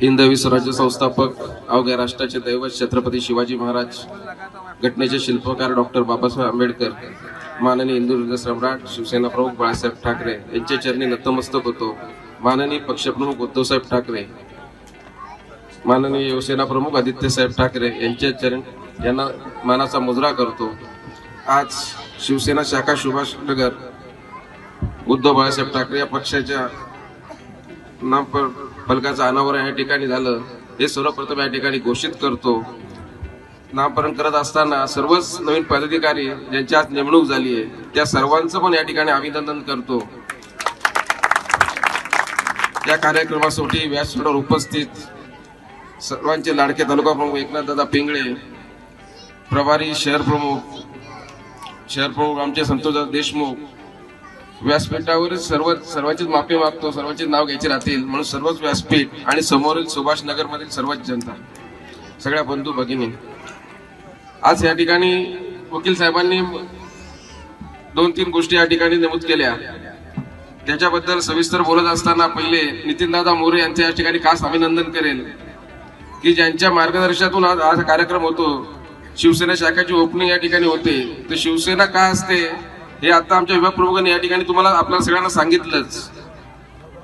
हिंदवी स्वराज्य संस्थापक अवघ्या राष्ट्राचे दैवत छत्रपती शिवाजी महाराज घटनेचे शिल्पकार डॉक्टर बाबासाहेब आंबेडकर माननीय हिंदू सम्राट शिवसेना प्रमुख बाळासाहेब ठाकरे यांच्या चरणी नतमस्तक होतो. माननीय पक्षप्रमुख उद्धवसाहेब ठाकरे माननीय शिवसेना प्रमुख आदित्यसाहेब ठाकरे यांच्या चरण यांना मानाचा मुजरा करतो. आज शिवसेना शाखा सुभाष नगर उद्धव बाळासाहेब ठाकरे या पक्षाच्या नाम पर फलकाचं अनावरण या ठिकाणी झालं. हे सर्वप्रथम या ठिकाणी घोषित करतो. नामकरण करत असताना सर्वच नवीन पदाधिकारी ज्यांची आज नेमणूक झाली आहे त्या सर्वांचं पण या ठिकाणी अभिनंदन करतो. या कार्यक्रमासाठी व्यासपीठावर उपस्थित सर्वांचे लाडके तालुका प्रमुख एकनाथ दादा पिंगळे प्रभारी शहर प्रमुख शहर प्रमुख आमचे संतोष देशमुख व्यासपीठावर सर्व सर्वांचीच माफी मागतो सर्वांचे नाव घ्यायचे राहतील म्हणून सर्वच व्यासपीठ आणि समोरील सुभाष नगर मधील सर्वच जनता सगळ्या बंधू भगिनी. आज या ठिकाणी वकील साहेबांनी दोन तीन गोष्टी या ठिकाणी नमूद केल्या. त्याच्याबद्दल सविस्तर बोलत असताना पहिले नितीनदादा मोरे यांचे या ठिकाणी खास अभिनंदन करेल की ज्यांच्या मार्गदर्शनातून आज आज हा कार्यक्रम होतो. शिवसेना शाखेची ओपनिंग या ठिकाणी होते. तर शिवसेना का असते? हे आता आमच्या विभाग प्रमुखांनी या ठिकाणी तुम्हाला आपल्या सगळ्यांना सांगितलंच.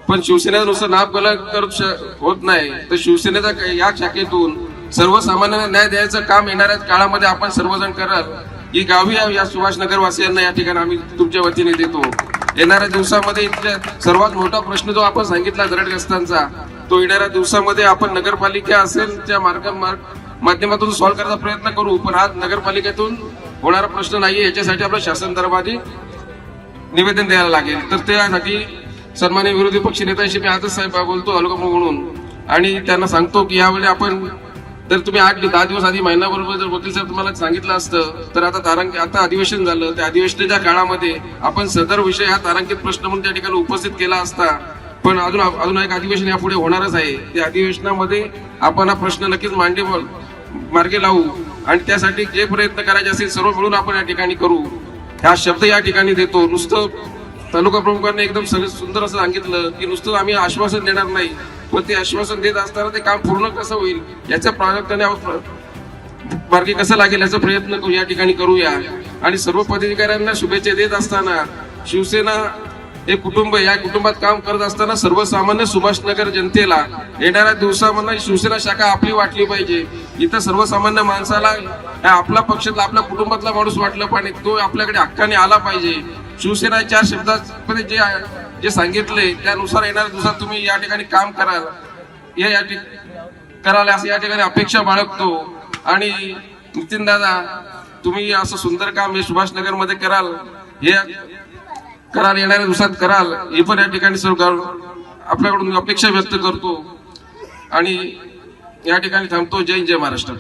पण शिवसेनेचं नुसतं नाव कलर करत होत नाही. तर शिवसेनेचा या शाखेतून सर्वसामान्यांना न्याय द्यायचं काम येणाऱ्या काळामध्ये आपण सर्वजण करत ही गावी या- सुभाष सुभाषनगर वासियांना या ठिकाणी आम्ही तुमच्या वतीने देतो. येणाऱ्या दिवसामध्ये इथल्या सर्वात मोठा प्रश्न जो आपण सांगितला दरडग्रस्तांचा तो येणाऱ्या दिवसामध्ये आपण नगरपालिका असेल त्या मार्ग मार्ग- माध्यमातून सॉल्व्ह करायचा प्रयत्न करू पण हा नगरपालिकेतून होणारा प्रश्न नाही याच्यासाठी आपलं शासन दरबारी निवेदन द्यायला लागेल. तर त्यासाठी सन्मान्य विरोधी पक्ष नेत्यांशी मी आजच साहेब बोलतो अलुका म्हणून. आणि त्यांना सांगतो की यावेळी आपण जर तुम्ही आठ दहा दिवस आधी महिनाबरोबर जर वकील साहेब तुम्हाला सांगितलं असतं तर आता तारांक आता अधिवेशन झालं. त्या अधिवेशनाच्या काळामध्ये आपण सदर विषय हा तारांकित प्रश्न म्हणून त्या ठिकाणी उपस्थित केला असता. पण अजून अजून एक अधिवेशन यापुढे होणारच आहे. त्या अधिवेशनामध्ये आपण हा प्रश्न नक्कीच मांडे मार्गे लावू आणि त्यासाठी जे प्रयत्न करायचे असतील सर्व मिळून आपण या ठिकाणी करू. हा शब्द या ठिकाणी देतो. नुसतं तालुका प्रमुखांनी एकदम सगळं सुंदर असं सांगितलं की नुसतं आम्ही आश्वासन देणार नाही. पण ते आश्वासन देत असताना ते काम पूर्ण कसं होईल याच्या प्राधान्याने आपण मार्गी कसं लागेल याचा प्रयत्न करू या ठिकाणी करूया. आणि सर्व पदाधिकाऱ्यांना शुभेच्छा देत असताना शिवसेना हे कुटुंब या कुटुंबात काम करत असताना सर्वसामान्य सुभाषनगर जनतेला येणाऱ्या दिवसामध्ये शिवसेना शाखा आपली वाटली पाहिजे. इथं सर्वसामान्य माणसाला आपला पक्षातला आपल्या कुटुंबातला माणूस वाटलं पाहिजे. तो आपल्याकडे हक्काने आला पाहिजे. शिवसेना चार शब्दामध्ये जे जे सांगितले त्यानुसार येणाऱ्या दिवसात तुम्ही या ठिकाणी काम कराल. या या ठिकाणी कराल असं या ठिकाणी अपेक्षा बाळगतो. आणि नितीन दादा तुम्ही असं सुंदर काम हे सुभाषनगरमध्ये कराल. हे कराल येणाऱ्या दिवसात कराल हे पण या ठिकाणी सर्व आपल्याकडून अपेक्षा व्यक्त करतो. आणि या ठिकाणी थांबतो. जय जय महाराष्ट्र.